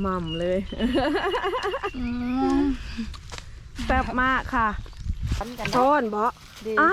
หม่ำเลยแซ่บมากค่ะทำกันโทนบ่ดีอ้า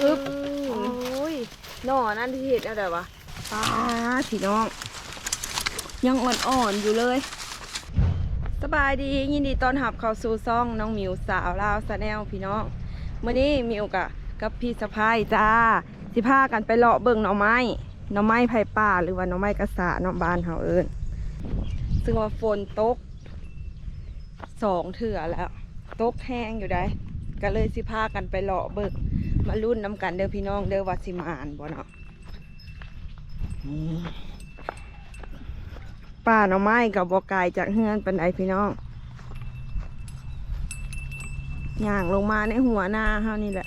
อึ๊บโอ้ยหน่อนั่นที่เห็ดอะไรวะป้าพี่น้อง ยังอ่อนๆอยู่เลยสบายดียินดีต้อนรับเข้าสู่ซ่องน้องหมิวสาวลาวสแนลพี่น้องเมื่อนี้มิวกะกับพี่สะพายจ้าสิพากันไปเลาะเบิ่งหน่อไม้ห น่อไม้ไผ่ป่าหรือว่าหน่อไม้กระสาเนาะบ้านเฮาเอิ้นซึ่งว่าฝนตกสองเถื่อแล้วตกแห้งอยู่ได้ ก็เลยสิพากันไปเลาะเบิกมารุ่นน้ำกันเด้อพี่น้องเด้อว่าสิมาอ่านบ่เนาะป่าหน่อไม้กับบ่ไกลจากเฮือนเปันไดพี่น้องย่างลงมาในหัวหน้าเฮานี่แหละ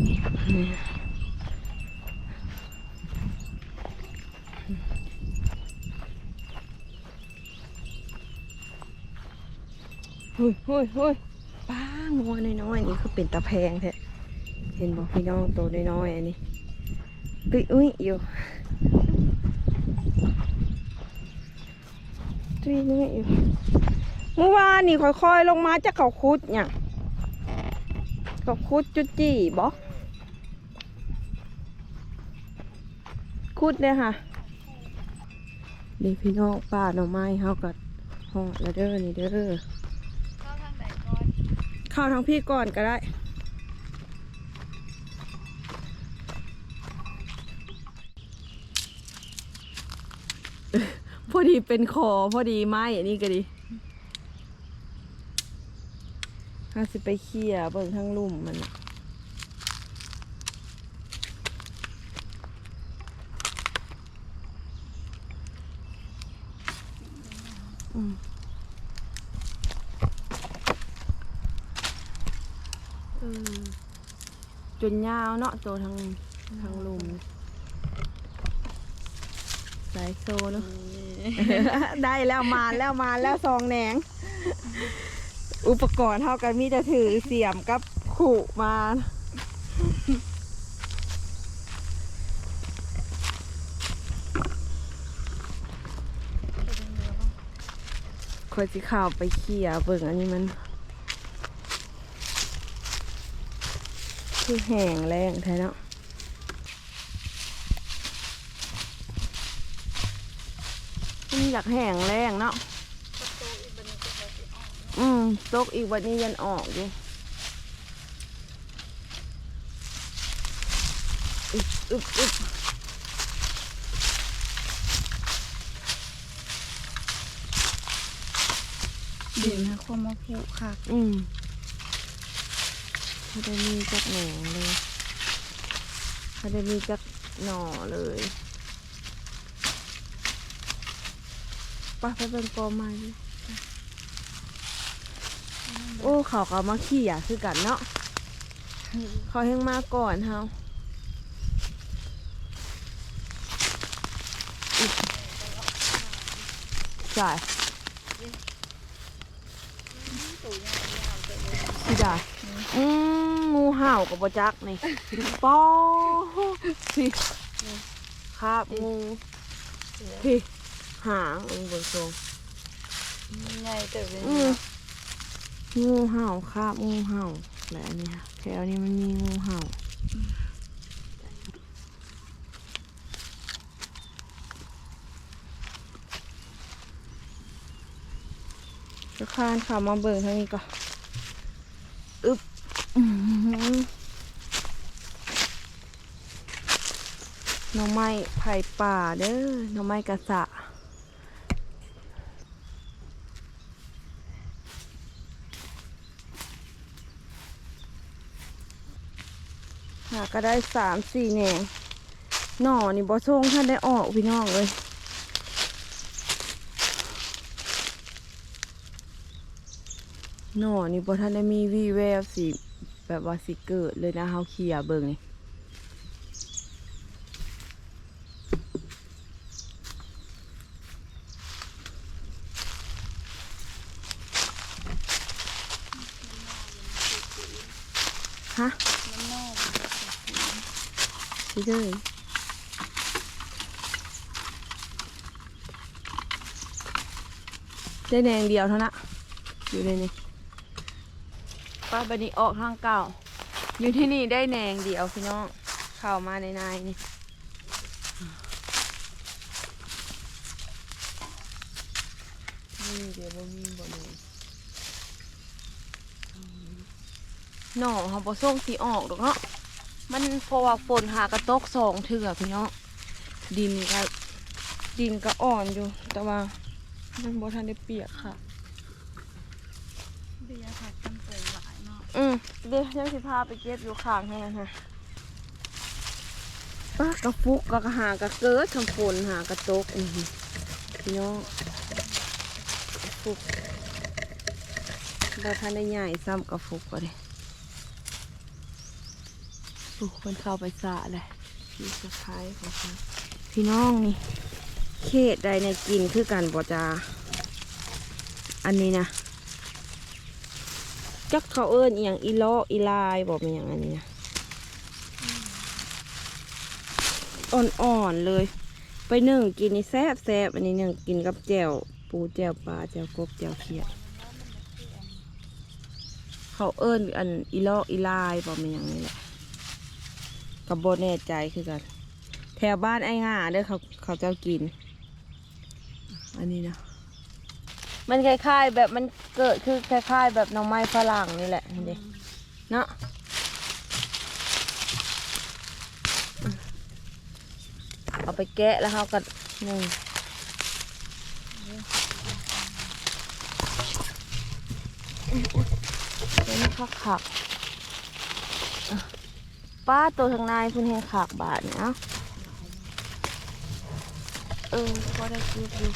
หุยหุยหุยป้างัวน้อยๆนี่คือเป็นตะแพงแท้เห็นบอกพี่น้องตัวน้อยๆอันนี้ตุ้ยอุ้ยอยู่ตุ้ยอุ้ยอยู่เมื่อวานนี่ค่อยๆลงมาจากเขาคุดเนี่ยเขาคุดจุดจี้บอก คุดเลยค่ะเดี๋ยวพี่น้องป้าหน่อไม้เฮากัดห้องแล้วเด้อนี่เด้อเข้าทางไหนก่อนเข้าทางพี่ก่อนก็ได้ พอดีเป็นคอพอดีไม้อันนี้ก็ดีข้าสิไปเขี่ยเบิ่งทั้งลุ่มมันนะอืม เออ จนยาวเนาะตัวทางทางลุมสายโซเนาะได้แล้วมาแล้วมาแล้วซองแหนง อุปกรณ์เท่ากันมีแต่ถือเสียมกับขู่มาค อยสิข่าวไปเขี่ยเบิ่งอันนี้มัน คือแห้งแรงแท้เนาะมันอยากแห้งแรงเนาะอืมตกอีกวันนี้ยันออกอยู่อึบอึบอึบ นนะความมาผูกค่ะอืมเขาได้มีจักหน่อเลยเขาได้มีจักหน่อเลยไป้าไปเป็นกอไม้โอ้เขาก็มาขี่อะคือกันเนาะเขาเฮงมาก่อนเฮาอิ๊ะใช่สิได้อืมงูเห่ากับบจักนี่ปอสิครับงูพี่หางอันบนทรงใหญ่แต่เป็นอืมงูเห่าคาบงูเห่าและอันเนี้ยแถวนี้มันมีงูเห่าจะคานขามาเบิ่งทางนี้ก่อนอึ๊บอื้อหือห น่อไม้ไผ่ป่าเด้อหน่อไม้กระสะหาก็ได้สามสี่แหน่หน่อนี่บอส่งท่านได้ออกพี่น้องเลยหน่อนี่บอท่านได้มีวีแววสีแบบว่าสิเกิดเลยนะเฮาเคียเบิ่งนี่ ฮะ มันนอก สิเลยได้แดงเดียวเท่านั้นอยู่ในนี้ป้าบันนี้ออกทางเก่า อยู่ที่นี่ได้แหนงเดียวพี่น้องเข้ามาในนายนี่นี่เดี๋ยวบ่มีบ่มีหน่อเขาบ่ส่งสีออกดอกเนาะ มันเพราะว่าฝนหากระตกสองเถื่อพี่น้องดินก็ดินก็อ่อนอยู่ แต่ว่ามันบ่ทันได้เปียกค่ะเบียร์ผัดกันเปิดหลายเนาะอืมเดี๋ยวยังสิพาไปเก็บอยู่ข้างให้มันค่ะป้ากระฟุกกระหากระเกิดคำฝนหากระตกอือหือพี่น้องกระฟุกเราท่านได้ใหญ่ซ้ำกระฟุกก็เลย ปุ๊กคนเข้าไปสะเลยพี่สะพายของเขาพี่น้องนี่ เขตใดในกินคือกันบ่จาอันนี้นะจักเขาเอิ้นอย่างอีโลอีลายบอกเป็นอย่างอันนี้นะอ่อนๆเลย ไปหนึ่งกินนี่แซบแซบอันนี้นึ่งกินกับแจ่วปูแจ่วปลาแจ่วกบแจ่วเขียดเขาเอิ้นอันอีโลออีลายบอกเป็นอย่างนี้แหละ กับโบแน่ใจคือกัน แถวบ้านไอ้ง่าเด้อเขาเขาเจ้ากิน อันนี้นะ มันคล้ายๆ แบบมันเกิดคือคล้ายๆ แบบหน่อไม้ฝรั่งนี่แหละเห็นดิเนาะเอาไปแกะแล้วเขาก็หนึ่งเดี๋ยวนี้คักขัก ป้าตัวทางในพุ่นแหงขากบาทเนี่ยเอ้าเออก็ได้คิดอยู่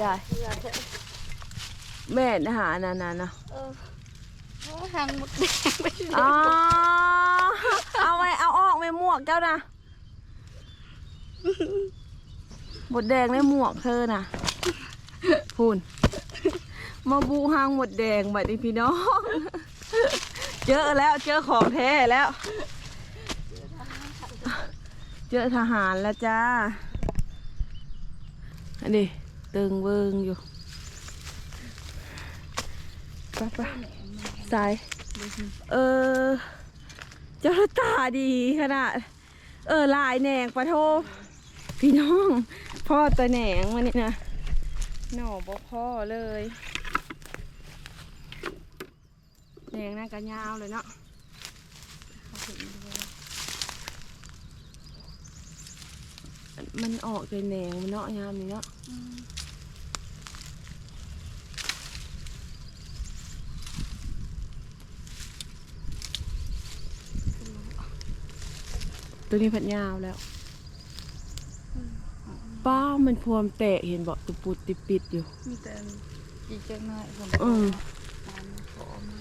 ได้แม่นะหานานานะเออเพราะว่าทางหมดแดงไปอยู่อ๋อเอาไว้เอาออกไว้หมวกเจ้านะหมดแดงในหมวกเธอน่ะ พูนมาบูหางหมดแดงบัดนี้พี่น้อง เจอแล้วเจอของแท้แล้ว เจอทหารแล้วจ้า อันนี้ตึงเวิงอยู่ไปไปสาย เออ เจ้าตาดีขนาด เออลายแหนงปะโทพี่น้อง พ่อตัวแหนงมันนี่นะ หน่อบอกพ่อเลยแหงน่าก็ยาวเลยเนาะมันออกเป็นแหนงเนาะยามนี้เนาะตัวนี้พัดยาวแล้ว ป้ามันพวมแตกเห็นบอกตุปุดติปิดอยู่ มีแต่อีกจังหน่อยผมอืม ตามขอมา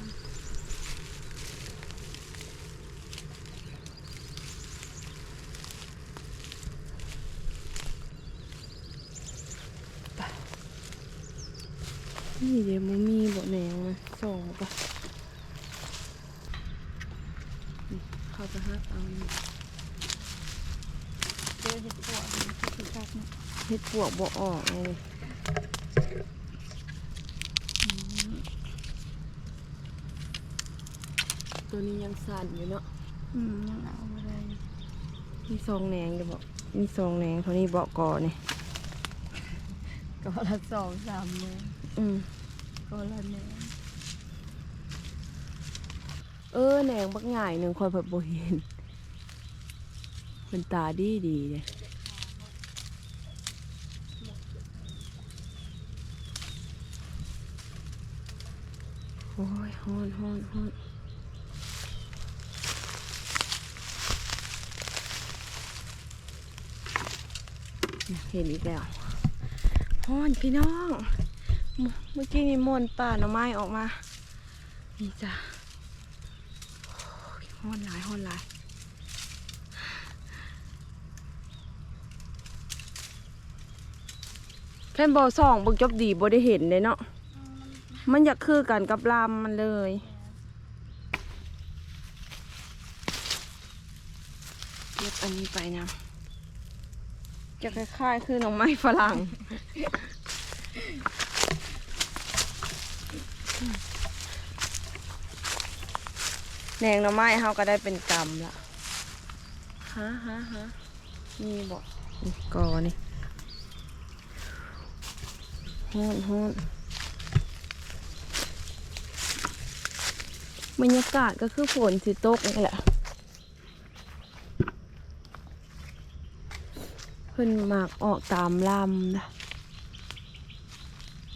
นี่เดี๋ยวมันมีบ่แหนงมาส่งปะนี่เข้าไปฮักเอานี่เจอเห็ดปวกมันก็คือคักเนาะ เฮ็ดปวกบ่ออกเลยตัวนี้ยังสั่นอยู่เนาะอืมยังเอาไม่ได้มีซองแหนงเดี๋ยวบอกมีซองแหนงเท่านี้เบาะก่อนี่ก็ละสองสามโมงอืมก็ละแหนงเออแหนงบักใหญ่หนึ่งคอยเพิ่นบ่เห็นมันตาดีดีเลย โอ้ยฮ้อนฮ้อนฮ้อนเห็นอีกแล้วฮ้อนพี่น้อง เมื่อกี้นี่มนป่าหน่อไม้ออกมา นี่จ้ะห้อนหลายห้อนหลายแค่นบอสองบิ่งจบดีบ่ได้เห็นเลยเนาะ มันอยากคือกันกับลำมันเลย เก็บอันนี้ไปนะ จะคล้ายๆคือหน่อไม้ฝรั่ง แหนงหน่อไม้เขาก็ได้เป็นกำละฮะฮะฮะนี่บอกนี่กอนี่ฮ้อนฮ้อน บรรยากาศก็คือฝนสิตกนี่แหละเพิ่นมากออกตามลำนะ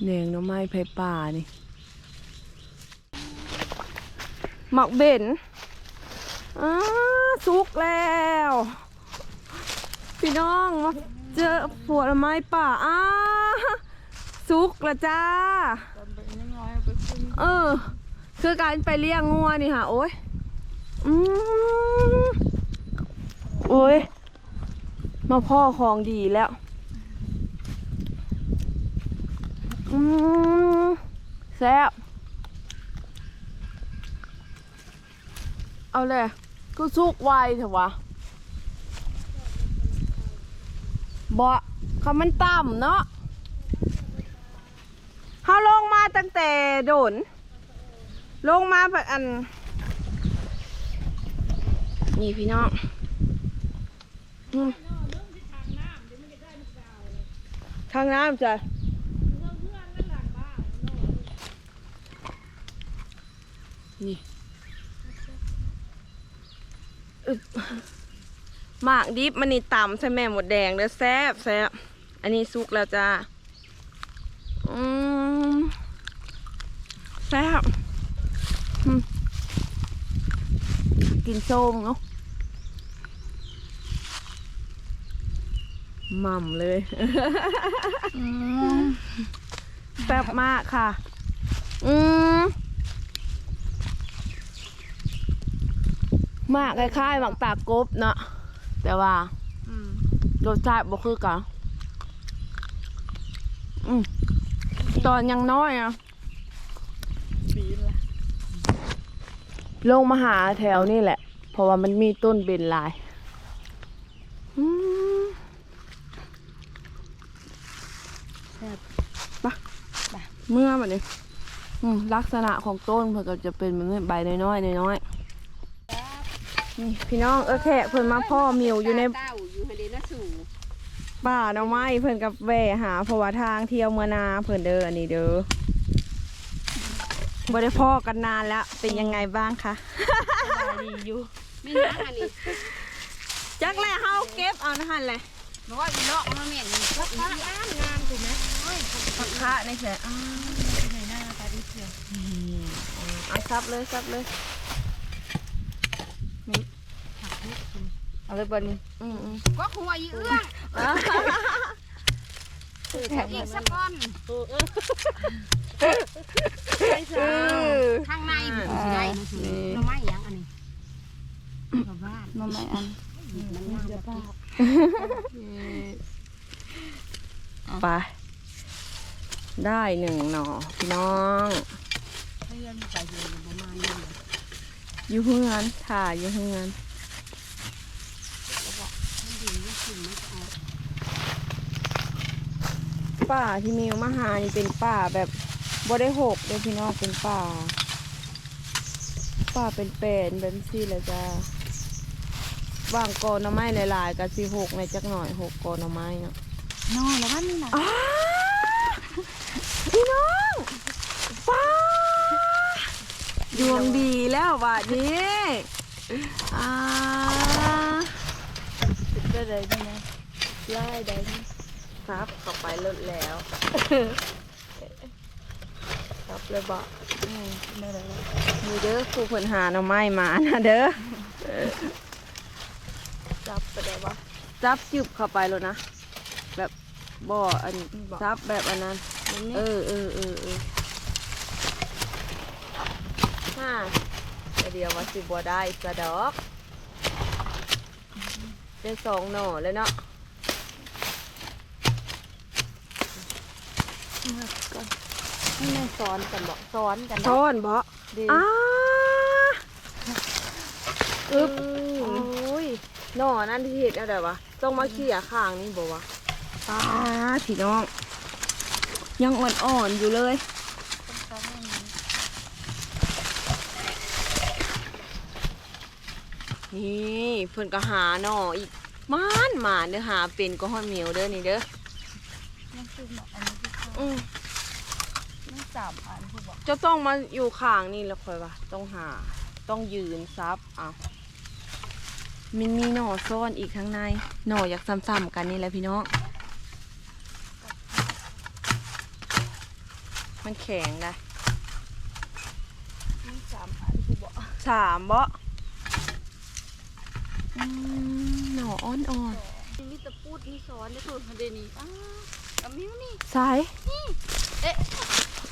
แหนงน่อไม้ไผ่ป่านี่หมักเบนอ้าสุกแล้ว พี่น้องมาเจอผลไม้ป่าอ้าสุกล้วจ้า เออ คือการไปเลี้ยงงัวนี่ค่ะ โอ้ยอืมโอ้ย มาพ่อของดีแล้ว อืมแซ่บเอาเลย ก็สุกไวเถอะวะบ่เขามันต่ำเนาะเขาลงมาตั้งแต่โดน ลงมาแบบอัน นี่พี่น้องทางน้ำจ้ะนี่อึบหมากดิบมันนี่ต่ำใช่แม่หมดแดงเด้อแซ่บแซ่บอันนี้สุกแล้วจ้าอืมแซ่บอืม กินส้มเนาะหม่ำเลยแซ่บมากค่ะ อืมหมากคล้ายๆหมากตากกบเนาะแต่ว่ารสชาติบ่คือกันอืมตอนยังน้อยอะ ลงมาหาแถวนี่แหละ เพราะว่ามันมีต้นเบนลายปะเมื่อแบบนี้ลักษณะของต้นเพื่อก็จะเป็นแบบนี้ใบน้อยๆน้อยๆนี่พี่น้องเออแค่เพิ่นมาพ่อมิวอยู่ในเต้าเนะสู่ป่าหน่อไม้เพิ่นกับแหวหาเพราะว่าทางเที่ยวเมื่อนาเพิ่นเด้ออันนี้เด้อ บ่ได้พ่อกันนานแล้วเป็นยังไงบ้างคะดีอยู่ไม่นะอันนี้จักแลเฮาเก็บเอานะฮันเลยบอกว่าอีนอกมาเมียนนี่ก็งามงามถูกไหมโอ้ยผักคะในแสอ้าไหนหน้าตาดีเชียวเอาซับเลยซับเลยนี่เอาเลยบนนี้อืมอืมก็หัวอีเอื้อง อะอีกสักก้อนข้างในมันสิได้นะสิหน่อไม้หยังอันนี้กับบ้านมันไม่อันมันงามจะป้าไปได้หนึ่งหน่อพี่น้องอยู่ประมาณนี้อยู่อนถ่ายอยู่เฮือน มันดีมันกินมันจะออก ป่าที่มีมาหานี่เป็นป่าแบบบ่ได้หกเลยพี่น้องเป็นป่า ป่าเป็นเป็นๆแบบนี้เลยจ้าบางกอหน่อไม้หลายๆกับสิหกในจักหน่อยหกกอหน่อไม้เนาะนอนแล้วมันนี่นะอ้าพี่น้องป้าดวงดีแล้วบาดนี้อ่าได้เลยใช่ไหมไล่ได้ ครับเข้าไปลดแล้วครับเลยบอกได้เลยมีเด้อครูเพิ่นหาหน่อไม้มานะเด้อจับไปได้ปะจับจึบเข้าไปเลยนะ แบบบ่ออันจับแบบอันนั้น เออเออเออเออฮ่าแต่เดียวว่าสิบัวได้สะดอกได้สองหน่อเลยเนาะ ก่อน ให้แม่สอนกันบอกสอนกันซ้อนบ่ดีอ้าอึ๊บโอ้โอ้ยหน่อนั่นที่เห็ดอะไรวะต้องมาเขี่ยข้างนี่บอกวะป้าพี่น้อง ยังอ่อนๆอยู่เลยนี่เพิ่นก็หาหน่ออีกมานหมาเด้อหาเป็นก็ฮอดเหมียวเด้อนี่เด้อมันคือหม ออันนี้ที่เขาอืมไม่สามอันที่บอกจะต้องมาอยู่ข้างนี่แล้วค่อยว่าต้องหาต้องยืนซับเอามันมีหน่อซ่อนอีกข้างใน หน่ออยากซ้ำๆกันนี่แหละพี่น้องมันแข็งได้ไม่สามอันที่บอกสามเบาะอืมหน่ออ่อนมีตะปูดมีสอนได้ถูกเดยวนี้อ้าวกำมิ้วนี่ๆสาย เอ๊ะ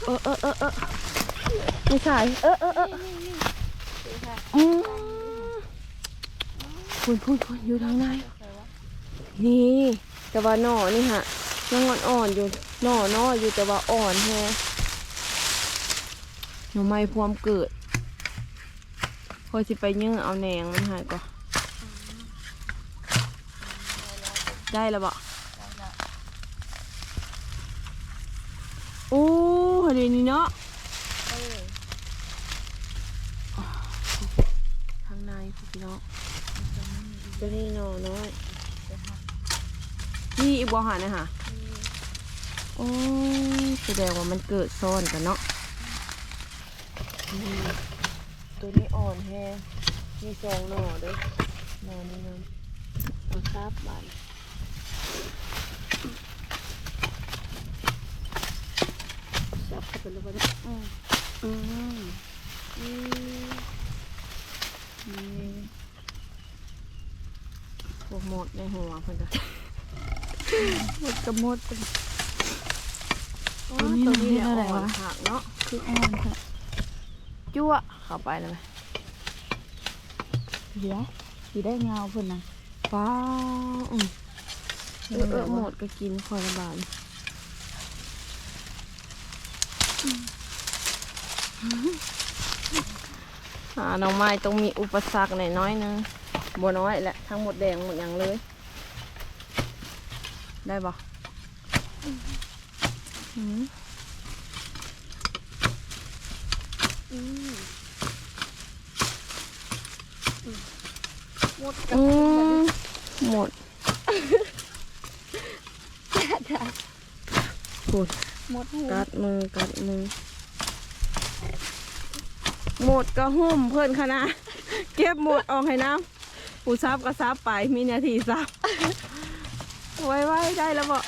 เออเออเออเออไม่สายเออเออเออนี่นี่เดี๋ยวค่ะอืมพูนพูนพูนอยู่ทางในนี่แต่ว่าหน่อนี่ฮะยังอ่อนๆอยู่หน่อน้ออยู่แต่ว่าอ่อนแฮะหน่อไม้พวมเกิดพอสิไปเยื่อเอาแหนงมันหายก่อนได้แล้วบ่ ได้ละ โอ้ เดี๋ยวนี้เนาะเออข้างในพี่น้องตัวนี้หน่อน้อยเดี๋ยวค่ะนี่อีกบ่หานะฮะโอ้ยแสดงว่ามันเกิดซ้อนกันเนาะนี่ตัวนี้อ่อนแฮงมีสองหน่อเด้วยหน่อนี้นำเอาซับบาน จับเข้าไปเลยว่าอืมอืมอืมนี่พวกหมดในหัวเพิ่นจ้ะหมดกระมดเป็นอ๋อตัวนี้ตัวนี้เฮ็ดอะไรอ่อนวะผักเนาะคืออ่อนค่ะจั่วเข้าไปเลยไหมเดี๋ยวสีได้เงาเพิ่นนะป้าอืมเออเออหมดก็กินคอยละบาท หาหน่อไม้ต้องมีอุปสรรคหน่อยน้อยๆนึงบัวน้อยแหละทั้งหมดแดงหมดอย่างเลย ได้ปะอืมหมดอืมหมดพูดหมดหูกัดมือกัดมือ หมดก็หุ่มเพื่อนคณะเก็บหมดออกให้น้ำปูซับก็ซับไปมีนาทีซับไว้ไว้ได้แล้วบอก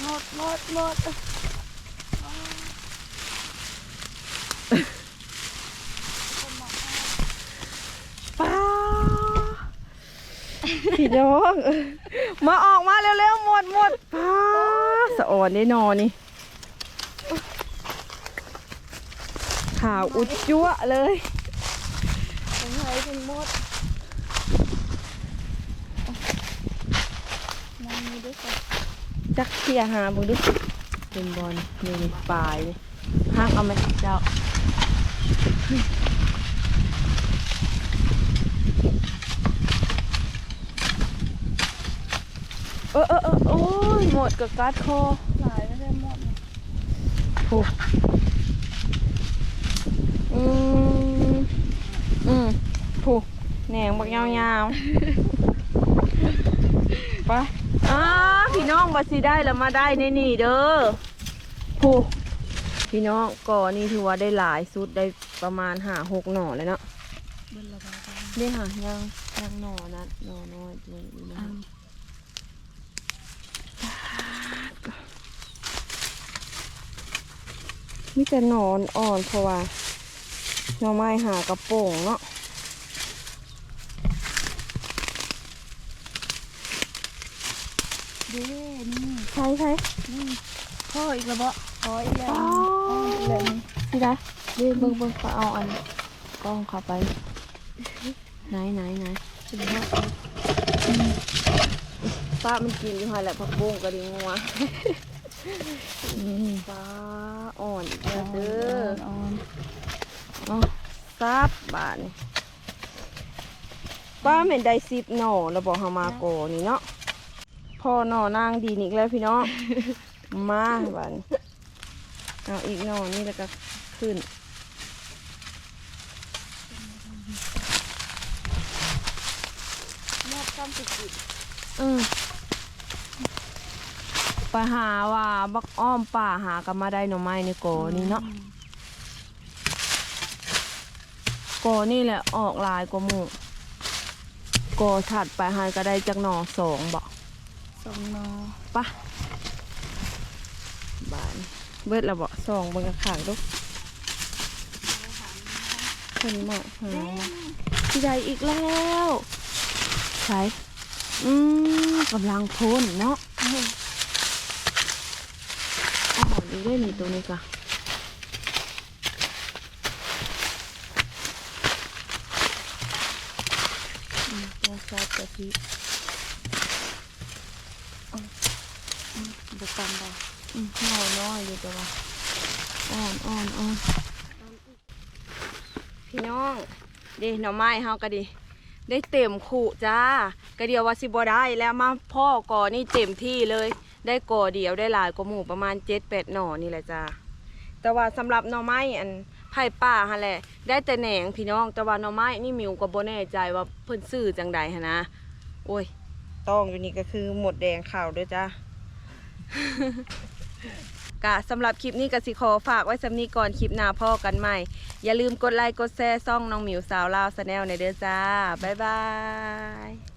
หมดหมดหมดป้าพี่น้อง มาออกมาเร็วๆหมดหมดป้าสะอ่อนได้นอนนี่ ขาวอุดจั่วเลยเป็นไงเป็นหมดมองมีด้วยกันจักเที่ยหาบุดูเป็นบอลนี่นี่ปลายนี่ห้างเอาไหมเจ้าเออเออเออโอ้ยหมดกับกัดคอหลายไม่ได้หมดเนี่ยโอ้ อืมอืมผูแหนงบักยาวๆไปอ้าพี่น้องบัสิได้แล้วมาได้ในนี่เด้อผูพี่น้องก่อนี่ถือว่าได้หลายสุดได้ประมาณหาหกหน่อเลยเนาะเบิ่นละบาทนี่ค่ะยังยังหน่อนั้นหน่อน้อยตัวนี้นะอ่ามีแต่หนอนอ่อนเพราะว่า หน่อไม้หากระโป่งเนาะเด้นี่ใช่ใช่นี่พ่ออีกแล้วบ่พ่ออีกแล้วอ๋ออ๋ออีกแล้วนี่นี่นะเบิ่งเบิ่งเบิ่งเขาเอาอันกล้องเข้าไป ไหนไหนไหนถึงว่าป้ามันกินอยู่ค่ะแหละผักบุ้งกระดิ่งงัวนี่ฟ้าอ่อนอีกแล้วเด้ออ่อน เอาซับบาทนี่ป้าเหม็นได้สิบหน่อแล้วบอกเฮามาโกอนี่เนาะพ่อหน่อนางดีนิกแล้วพี่น้องมาบาทนี้เอาอีกหน่อนี่แล้วก็ขึ้นแม่ต้มสุกิอืมไปหาว่าบักอ้อมป่าหากันมาได้หน่อไม้ในโกอนี่เนาะโกอนี่แหละออกหลายกว่าหมู่โกอถัดไปหาก็ได้จากหน่อสองบอกสองนอปะบานเบิดและบอกสองเบนกระขางลูกคนเหมาะหาพี่ใหญ่อีกแล้วใช่อืมกำลังพ้นเนาะอ๋อนี่ได้นี่ตัวนี้ก่ะอืมตัวซอสกะทิ บุกันบ่อนน้อยอยู่แต่ว่าอ่อนอ่อนอ่อนพี่น้องเดิหน่อไม้เฮาก็ดี ได้เต็มขู่จ้ากระเดียวว่าสิบ่ได้แล้วมาพ่อก่อนี่เต็มที่เลย ได้ก่อเดียวได้หลายกว่าหมู่ประมาณเจ็ดแปดหน่อนี่แหละจ้าแต่ว่าสำหรับหน่อไม้อันไผ่ป่าฮะแหละ ได้แต่แหนงพี่น้องแต่ว่าหน่อไม้นี่มิวก็บ่แน่ใจว่าเพิ่นซื้อจังใดหะนะโอ้ยต้องอยู่นี่ก็คือหมดแดงข่าวด้วยจ้า กะสำหรับคลิปนี้กสิขอฝากไว้สำนีก่อนคลิปหน้าพ่อกันใหม่ อย่าลืมกดไลค์กดแชร์ซ่องน้องหมิวสาวลาวสแนลในเด้อจ้า บ๊ายบาย